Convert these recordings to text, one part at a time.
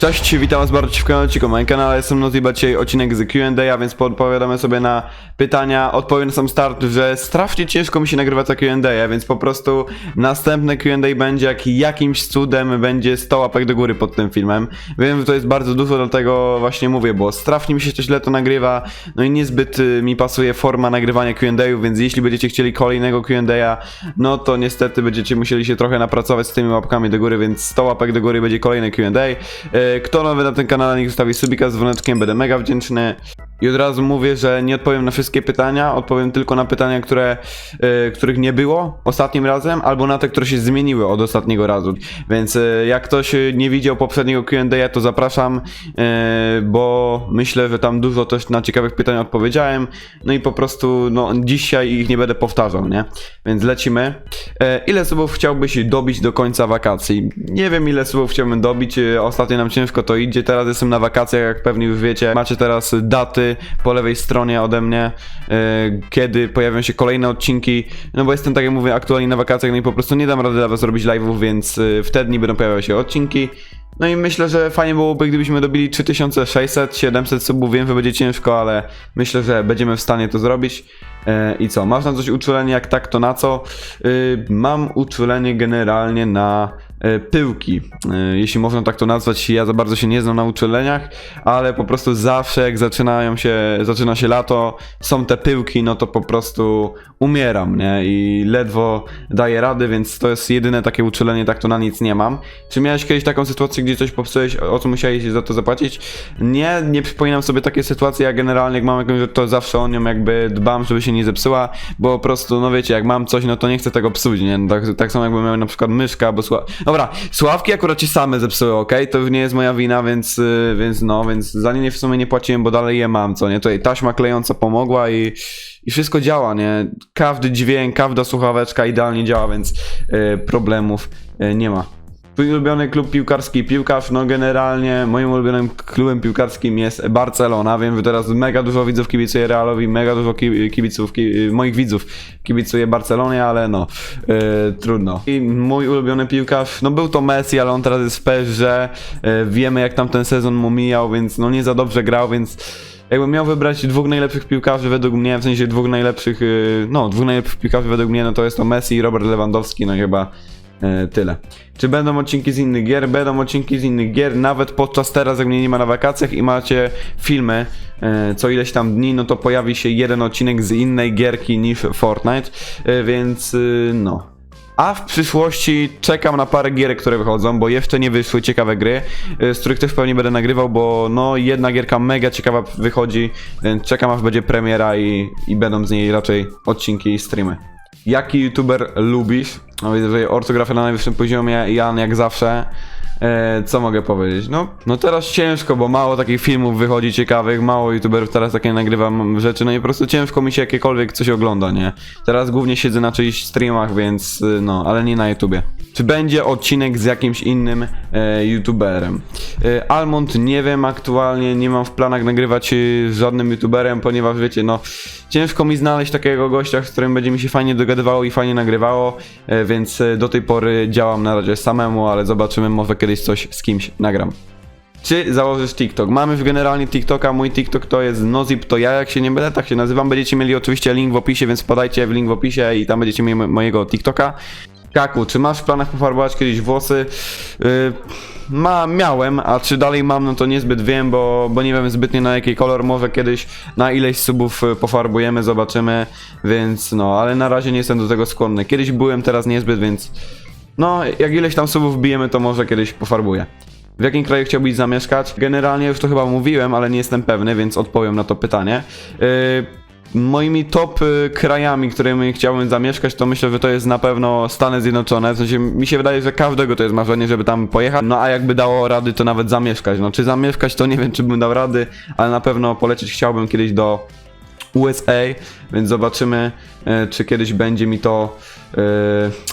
Cześć, witam was bardzo w kanale na moim kanale, jestem Noziba, dzisiaj odcinek z Q&A, więc podpowiadamy sobie na pytania, odpowiem na sam start, że strasznie ciężko mi się nagrywa ta Q&A, więc po prostu następne Q&A będzie jak jakimś cudem będzie 100 łapek do góry pod tym filmem. Wiem, że to jest bardzo dużo, dlatego właśnie mówię, bo strasznie mi się to źle to nagrywa, no i niezbyt y, mi pasuje forma nagrywania Q&A, więc jeśli będziecie chcieli kolejnego Q&A, no to niestety będziecie musieli się trochę napracować z tymi łapkami do góry, więc 100 łapek do góry będzie kolejny Q&A. Kto nowy na ten kanał, niech zostawi subika z dzwoneczkiem, będę mega wdzięczny. I od razu mówię, że nie odpowiem na wszystkie pytania, odpowiem tylko na pytania, które, e, których nie było ostatnim razem, albo na te, które się zmieniły od ostatniego razu. Więc e, jak ktoś nie widział poprzedniego Q&A, to zapraszam, e, bo myślę, że tam dużo też na ciekawych pytań odpowiedziałem. No i po prostu, no dzisiaj ich nie będę powtarzał, nie? Więc lecimy. Ile subów chciałbyś dobić do końca wakacji? Nie wiem, ile subów chciałbym dobić. Ostatnio nam ciężko to idzie. Teraz jestem na wakacjach, jak pewnie już wiecie. Macie teraz daty po lewej stronie ode mnie, e, kiedy pojawią się kolejne odcinki. No bo jestem, tak jak mówię, aktualnie na wakacjach, no i po prostu nie dam rady dla was robić live'ów, więc e, w te dni będą pojawiały się odcinki. No i myślę, że fajnie byłoby, gdybyśmy dobili 3600, 700 subów. Wiem, że będzie ciężko, ale myślę, że będziemy w stanie to zrobić. E, I co? Masz na coś uczulenie? Jak tak, to na co? Mam uczulenie generalnie na pyłki. E, jeśli można tak to nazwać, ja za bardzo się nie znam na uczuleniach, ale po prostu zawsze jak zaczynają się, zaczyna się lato, są te pyłki, no to po prostu umieram, nie? I ledwo daję rady, więc to jest jedyne takie uczulenie, tak to na nic nie mam. Czy miałeś kiedyś taką sytuację, gdzie coś popsułeś, o co musiałeś za to zapłacić? Nie, nie przypominam sobie takiej sytuacji, ja generalnie jak mam jakąś to zawsze o nią jakby dbam, żeby się nie zepsuła, bo po prostu, no wiecie, jak mam coś, no to nie chcę tego psuć, nie? Tak, tak samo jakbym miał na przykład myszkę albo sła... Dobra, sławki akurat się same zepsuły, ok? To nie jest moja wina, więc, y, więc no, więc za nie w sumie nie płaciłem, bo dalej je mam, co nie? Tutaj taśma klejąca pomogła i, i wszystko działa, nie? Każdy dźwięk, każda słuchaweczka idealnie działa, więc y, problemów y, nie ma. Twój ulubiony klub piłkarski, piłkarz, no generalnie moim ulubionym klubem piłkarskim jest Barcelona. Wiem, że teraz mega dużo widzów kibicuje Realowi, mega dużo ki- kibiców, ki- moich widzów kibicuje Barcelonie, ale no, yy, trudno. I mój ulubiony piłkarz, no był to Messi, ale on teraz jest w PSG. Yy, wiemy jak tam ten sezon mu mijał, więc no nie za dobrze grał, więc jakbym miał wybrać dwóch najlepszych piłkarzy według mnie, w sensie dwóch najlepszych, yy, no dwóch najlepszych piłkarzy według mnie, no to jest to Messi i Robert Lewandowski, no chyba tyle. Czy będą odcinki z innych gier? Będą odcinki z innych gier, nawet podczas teraz, jak mnie nie ma na wakacjach i macie filmy e, co ileś tam dni, no to pojawi się jeden odcinek z innej gierki niż Fortnite, e, więc no. A w przyszłości czekam na parę gier, które wychodzą, bo jeszcze nie wyszły ciekawe gry, z których też pewnie będę nagrywał, bo no jedna gierka mega ciekawa wychodzi, więc czekam aż będzie premiera i, i będą z niej raczej odcinki i streamy. Jaki youtuber lubisz? No widzę, że ortografia na najwyższym poziomie, Jan jak zawsze. E, co mogę powiedzieć? No, no teraz ciężko, bo mało takich filmów wychodzi ciekawych, mało youtuberów teraz takie nagrywam rzeczy, no i po prostu ciężko mi się jakiekolwiek coś ogląda, nie? Teraz głównie siedzę na czyichś streamach, więc y, no, ale nie na YouTubie. Czy będzie odcinek z jakimś innym e, youtuberem? E, Almond nie wiem aktualnie, nie mam w planach nagrywać y, z żadnym youtuberem, ponieważ wiecie, no ciężko mi znaleźć takiego gościa, z którym będzie mi się fajnie dogadywało i fajnie nagrywało, e, więc e, do tej pory działam na razie samemu, ale zobaczymy, może kiedyś coś z kimś nagram. Czy założysz TikTok? Mamy już generalnie TikToka, mój TikTok to jest Nozip, to ja jak się nie będę, tak się nazywam. Będziecie mieli oczywiście link w opisie, więc podajcie w link w opisie i tam będziecie mieli mo- mojego TikToka. Kaku, czy masz w planach pofarbować kiedyś włosy? Yy, ma, miałem, a czy dalej mam, no to niezbyt wiem, bo, bo nie wiem zbytnio na jaki kolor, może kiedyś na ileś subów y, pofarbujemy, zobaczymy, więc no, ale na razie nie jestem do tego skłonny. Kiedyś byłem, teraz niezbyt, więc no, jak ileś tam subów bijemy, to może kiedyś pofarbuję. W jakim kraju chciałbyś zamieszkać? Generalnie już to chyba mówiłem, ale nie jestem pewny, więc odpowiem na to pytanie. Yy, moimi top y, krajami, którymi chciałbym zamieszkać, to myślę, że to jest na pewno Stany Zjednoczone. W sensie mi się wydaje, że każdego to jest marzenie, żeby tam pojechać. No a jakby dało rady, to nawet zamieszkać. No czy zamieszkać, to nie wiem, czy bym dał rady, ale na pewno polecieć chciałbym kiedyś do USA, więc zobaczymy, e, czy kiedyś będzie mi to e,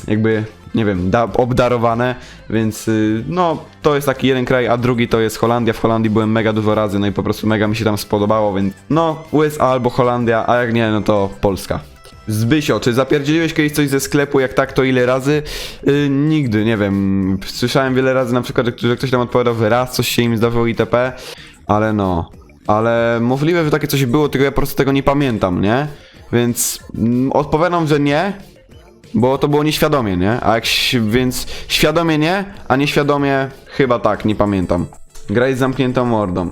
jakby, nie wiem, da, obdarowane, więc y, no, to jest taki jeden kraj, a drugi to jest Holandia. W Holandii byłem mega dużo razy, no i po prostu mega mi się tam spodobało, więc no, USA albo Holandia, a jak nie, no to Polska. Zbysio, czy zapierdzieliłeś kiedyś coś ze sklepu? Jak tak, to ile razy? Yy, nigdy, nie wiem. Słyszałem wiele razy na przykład, że, ktoś tam odpowiadał, że raz coś się im zdarzyło itp. Ale no. Ale możliwe, że takie coś było, tylko ja po prostu tego nie pamiętam, nie? Więc mm, odpowiadam, że nie, bo to było nieświadomie, nie? A jak, więc świadomie nie, a nieświadomie chyba tak, nie pamiętam. Graj z zamkniętą mordą.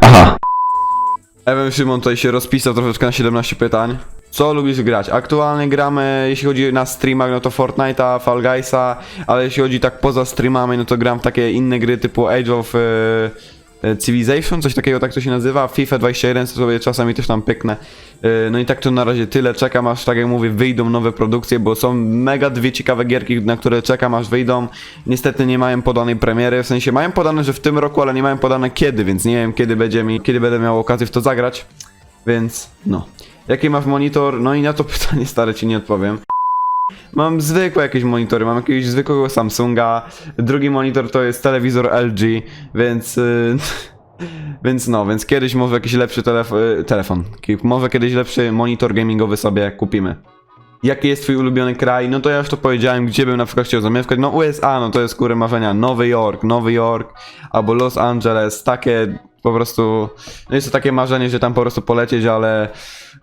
Aha. Ewen Szymon tutaj się rozpisał troszeczkę na 17 pytań. Co lubisz grać? Aktualnie gramy, jeśli chodzi na streamach, no to Fortnite'a, Fall Guysa, ale jeśli chodzi tak poza streamami, no to gram w takie inne gry typu Age of e, Civilization, coś takiego tak to się nazywa, FIFA 21, co sobie czasami też tam pyknę. E, no i tak to na razie tyle, czekam aż, tak jak mówię, wyjdą nowe produkcje, bo są mega dwie ciekawe gierki, na które czekam aż wyjdą. Niestety nie mają podanej premiery, w sensie mają podane, że w tym roku, ale nie mają podane kiedy, więc nie wiem kiedy będzie mi, kiedy będę miał okazję w to zagrać. Więc no. Jaki masz monitor? No i na to pytanie stare ci nie odpowiem. Mam zwykłe jakieś monitory, mam jakiegoś zwykłego Samsunga, drugi monitor to jest telewizor LG, więc... Yy, więc no, więc kiedyś może jakiś lepszy telef y, telefon, ki- może kiedyś lepszy monitor gamingowy sobie kupimy. Jaki jest twój ulubiony kraj? No to ja już to powiedziałem, gdzie bym na przykład chciał zamieszkać. No USA, no to jest kurę marzenia. Nowy Jork, Nowy Jork albo Los Angeles, takie po prostu, no jest to takie marzenie, że tam po prostu polecieć, ale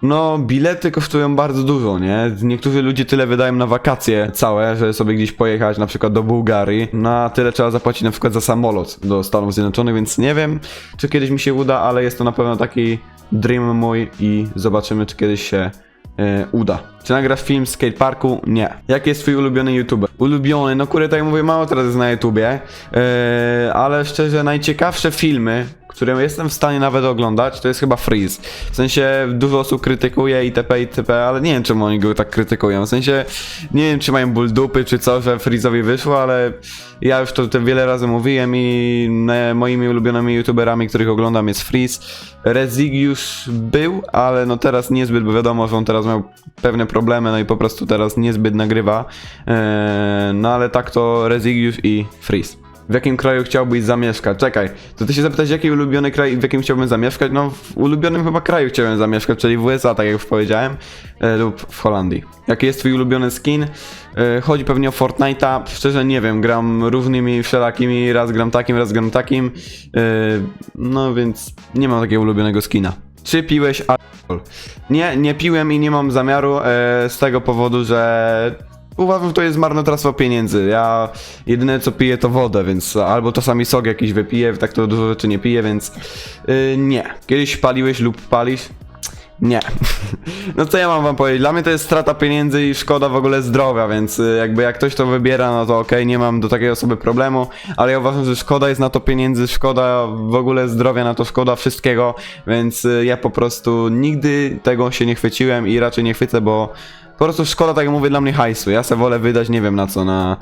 no bilety kosztują bardzo dużo, nie? Niektórzy ludzie tyle wydają na wakacje całe, żeby sobie gdzieś pojechać, na przykład do Bułgarii. Na tyle trzeba zapłacić na przykład za samolot do Stanów Zjednoczonych, więc nie wiem, czy kiedyś mi się uda, ale jest to na pewno taki dream mój i zobaczymy, czy kiedyś się e, uda. Czy nagrasz film z skateparku? Nie. Jaki jest twój ulubiony youtuber? Ulubiony, no kurde, tak mówię, mało teraz jest na YouTubie, e, ale szczerze najciekawsze filmy, które jestem w stanie nawet oglądać, to jest chyba Freeze. W sensie dużo osób krytykuje itp. itp., ale nie wiem czemu oni go tak krytykują. W sensie nie wiem czy mają ból dupy czy co, że Freeze'owi wyszło, ale ja już to, wiele razy mówiłem i moimi ulubionymi youtuberami, których oglądam jest Freeze. Rezigius był, ale no teraz niezbyt, bo wiadomo, że on teraz miał pewne problemy, no i po prostu teraz niezbyt nagrywa. Eee, no ale tak to Rezigius i Freeze. W jakim kraju chciałbyś zamieszkać? Czekaj, to ty się zapytać, jaki ulubiony kraj, w jakim chciałbym zamieszkać? No, w ulubionym chyba kraju chciałem zamieszkać, czyli w USA, tak jak już powiedziałem, e, lub w Holandii. Jaki jest twój ulubiony skin? E, chodzi pewnie o Fortnite'a, szczerze nie wiem, gram różnymi wszelakimi, raz gram takim, raz gram takim, e, no więc nie mam takiego ulubionego skina. Czy piłeś alkohol? Nie, nie piłem i nie mam zamiaru e, z tego powodu, że Uważam, że to jest marnotrawstwo pieniędzy. Ja jedyne co piję to wodę, więc albo czasami sok jakiś wypiję, tak to dużo rzeczy nie piję, więc yy, nie. Kiedyś paliłeś lub palisz? Nie. No co ja mam wam powiedzieć? Dla mnie to jest strata pieniędzy i szkoda w ogóle zdrowia, więc y, jakby jak ktoś to wybiera, no to okej, nie mam do takiej osoby problemu, ale ja uważam, że szkoda jest na to pieniędzy, szkoda w ogóle zdrowia, na to szkoda wszystkiego, więc y, ja po prostu nigdy tego się nie chwyciłem i raczej nie chwycę, bo po prostu szkoda, tak jak mówię, dla mnie hajsu. Ja se wolę wydać, nie wiem na co, na,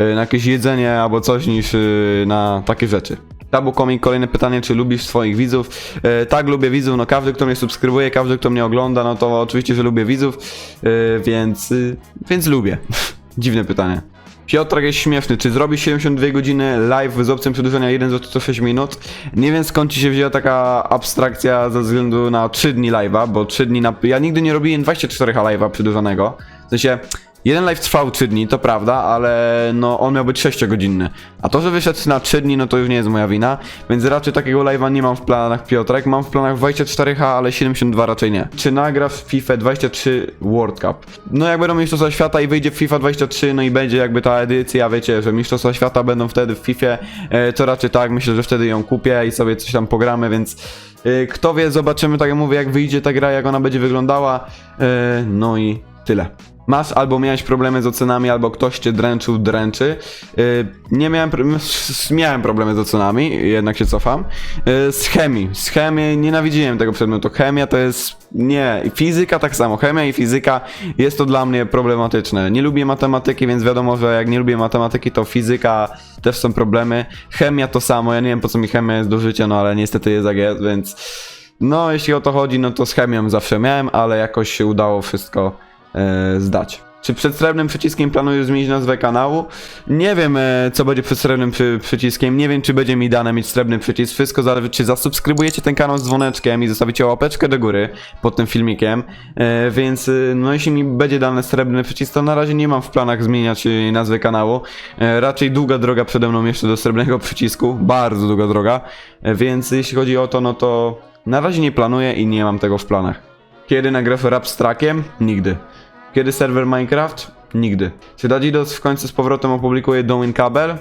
y, na jakieś jedzenie albo coś niż y, na takie rzeczy. Tabu Komik, kolejne pytanie, czy lubisz swoich widzów? E, tak, lubię widzów, no każdy, kto mnie subskrybuje, każdy, kto mnie ogląda, no to oczywiście, że lubię widzów, e, więc, y, więc lubię. Dziwne pytanie. Piotrek jest śmieszny. Czy zrobisz 72 godziny live z opcją przedłużenia 1 zł co 6 minut? Nie wiem skąd ci się wzięła taka abstrakcja ze względu na 3 dni live'a, bo 3 dni na... Ja nigdy nie robiłem 24 live'a przedłużonego. W sensie, jeden live trwał 3 dni, to prawda, ale no on miał być 6-godzinny. A to, że wyszedł na 3 dni, no to już nie jest moja wina, więc raczej takiego live'a nie mam w planach Piotrek. Mam w planach 24H, ale 72 raczej nie. Czy nagrasz FIFA 23 World Cup? No jak będą Mistrzostwa Świata i wyjdzie FIFA 23, no i będzie jakby ta edycja, wiecie, że Mistrzostwa Świata będą wtedy w FIFA, e, to raczej tak, myślę, że wtedy ją kupię i sobie coś tam pogramy, więc e, kto wie, zobaczymy, tak jak mówię, jak wyjdzie ta gra, jak ona będzie wyglądała, e, no i tyle. Masz albo miałeś problemy z ocenami, albo ktoś cię dręczył, dręczy. Yy, nie miałem, miałem problemy z ocenami, jednak się cofam. Yy, z chemii. Z chemii nienawidziłem tego przedmiotu. Chemia to jest. Nie. Fizyka tak samo. Chemia i fizyka jest to dla mnie problematyczne. Nie lubię matematyki, więc wiadomo, że jak nie lubię matematyki, to fizyka też są problemy. Chemia to samo. Ja nie wiem po co mi chemia jest do życia, no ale niestety jest jak jest, więc. No, jeśli o to chodzi, no to z chemią zawsze miałem, ale jakoś się udało wszystko zdać. Czy przed srebrnym przyciskiem planujesz zmienić nazwę kanału? Nie wiem, e, co będzie przed srebrnym przy, przyciskiem. Nie wiem, czy będzie mi dane mieć srebrny przycisk. Wszystko zależy, czy zasubskrybujecie ten kanał z dzwoneczkiem i zostawicie łapeczkę do góry pod tym filmikiem. E, więc, e, no jeśli mi będzie dany srebrny przycisk, to na razie nie mam w planach zmieniać e, nazwy kanału. E, raczej długa droga przede mną jeszcze do srebrnego przycisku. Bardzo długa droga. E, więc jeśli chodzi o to, no to na razie nie planuję i nie mam tego w planach. Kiedy nagrę rap z trackiem? Nigdy. Kiedy serwer Minecraft? Nigdy. Czy Dadzidos w końcu z powrotem opublikuje Domin Kabel?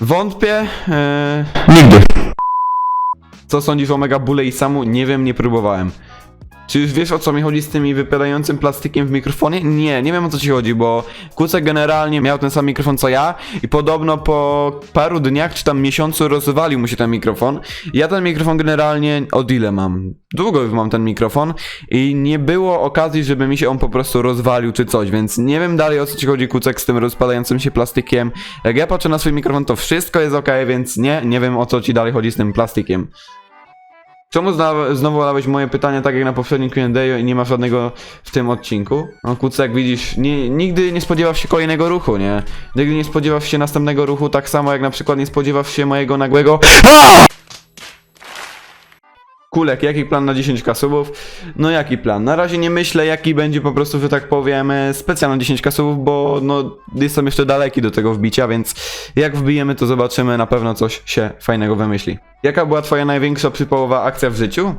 Wątpię. Eee... Nigdy. Co sądzisz o Mega Bule i Samu? Nie wiem, nie próbowałem. Czy już wiesz o co mi chodzi z tymi wypadającym plastikiem w mikrofonie? Nie, nie wiem o co ci chodzi, bo Kucek generalnie miał ten sam mikrofon co ja i podobno po paru dniach czy tam miesiącu rozwalił mu się ten mikrofon. Ja ten mikrofon generalnie od ile mam? Długo już mam ten mikrofon i nie było okazji, żeby mi się on po prostu rozwalił czy coś, więc nie wiem dalej o co ci chodzi Kucek z tym rozpadającym się plastikiem. Jak ja patrzę na swój mikrofon to wszystko jest ok, więc nie, nie wiem o co ci dalej chodzi z tym plastikiem. Czemu znowu dałeś moje pytania tak jak na poprzednim Q&A i nie ma żadnego w tym odcinku? No kurczę, jak widzisz, nie, nigdy nie spodziewasz się kolejnego ruchu, nie? Nigdy nie spodziewasz się następnego ruchu, tak samo jak na przykład nie spodziewasz się mojego nagłego Kulek, jaki plan na 10 kasubów? No jaki plan? Na razie nie myślę jaki będzie po prostu, że tak powiem, e, specjalny 10 kasubów, bo no jestem jeszcze daleki do tego wbicia, więc jak wbijemy to zobaczymy, na pewno coś się fajnego wymyśli. Jaka była twoja największa przypołowa akcja w życiu?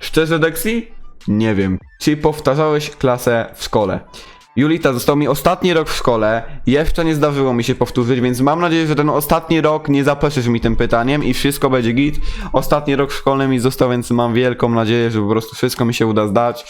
Szczerze Dexi? Nie wiem. Czy powtarzałeś klasę w szkole? Julita, został mi ostatni rok w szkole, jeszcze nie zdarzyło mi się powtórzyć, więc mam nadzieję, że ten ostatni rok nie zapeszysz mi tym pytaniem i wszystko będzie git. Ostatni rok szkolny mi został, więc mam wielką nadzieję, że po prostu wszystko mi się uda zdać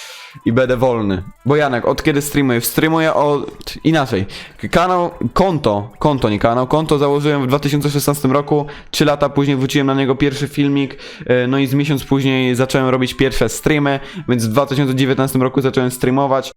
i będę wolny. Bo Janek, od kiedy streamuję? Streamuję od... inaczej. Kanał, konto, konto nie kanał, konto założyłem w 2016 roku, 3 lata później wróciłem na niego pierwszy filmik, e, no i z miesiąc później zacząłem robić pierwsze streamy, więc w 2019 roku zacząłem streamować.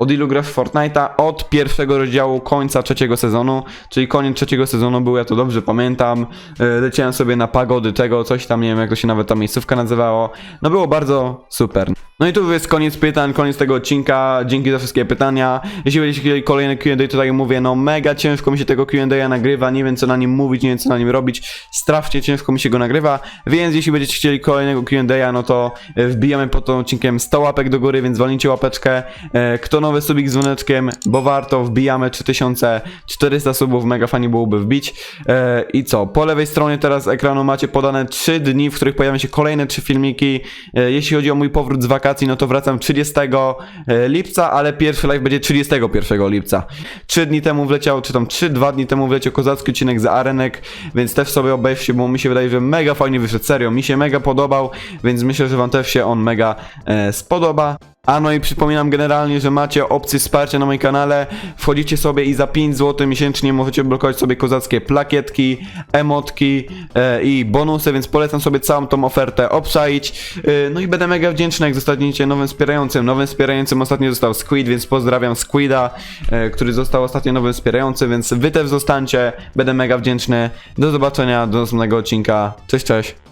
Od ilu grasz w Fortnite'a? Od pierwszego rozdziału końca trzeciego sezonu, czyli koniec trzeciego sezonu był, ja to dobrze pamiętam. E, Leciałem sobie na pagody tego, coś tam, nie wiem jak to się nawet ta miejscówka nazywało. No było bardzo super. No i tu jest koniec pytań, koniec tego odcinka. Dzięki za wszystkie pytania. Jeśli będziecie chcieli kolejne Q&A, to tak jak mówię, no mega ciężko mi się tego Q&A nagrywa, nie wiem co na nim mówić, nie wiem co na nim robić. Strasznie ciężko mi się go nagrywa, więc jeśli będziecie chcieli kolejnego Q&A, no to e, wbijamy pod tym odcinkiem 100 łapek do góry, więc walnijcie łapeczkę. E, Kto nowy subik z dzwoneczkiem, bo warto, wbijamy 3400 subów, mega fajnie byłoby wbić. E, I co, po lewej stronie teraz ekranu macie podane 3 dni, w których pojawią się kolejne 3 filmiki. E, Jeśli chodzi o mój powrót z wakacji, no to wracam 30 e, lipca, ale pierwszy live będzie 31 lipca. 3 dni temu wleciał, czy tam 3-2 dni temu wleciał kozacki odcinek z arenek, więc też sobie obejrzcie, bo mi się wydaje, że mega fajnie wyszedł, serio, mi się mega podobał, więc myślę, że wam też się on mega e, spodoba. A no i przypominam generalnie, że macie opcję wsparcia na moim kanale. Wchodzicie sobie i za 5 zł miesięcznie możecie blokować sobie kozackie plakietki, emotki e, i bonusy, więc polecam sobie całą tą ofertę obczaić. E, no i będę mega wdzięczny, jak zostaniecie nowym wspierającym. Nowym wspierającym ostatnio został Squid, więc pozdrawiam Squida, e, który został ostatnio nowym wspierającym, więc wy też zostańcie. Będę mega wdzięczny. Do zobaczenia, do następnego odcinka. Cześć, cześć.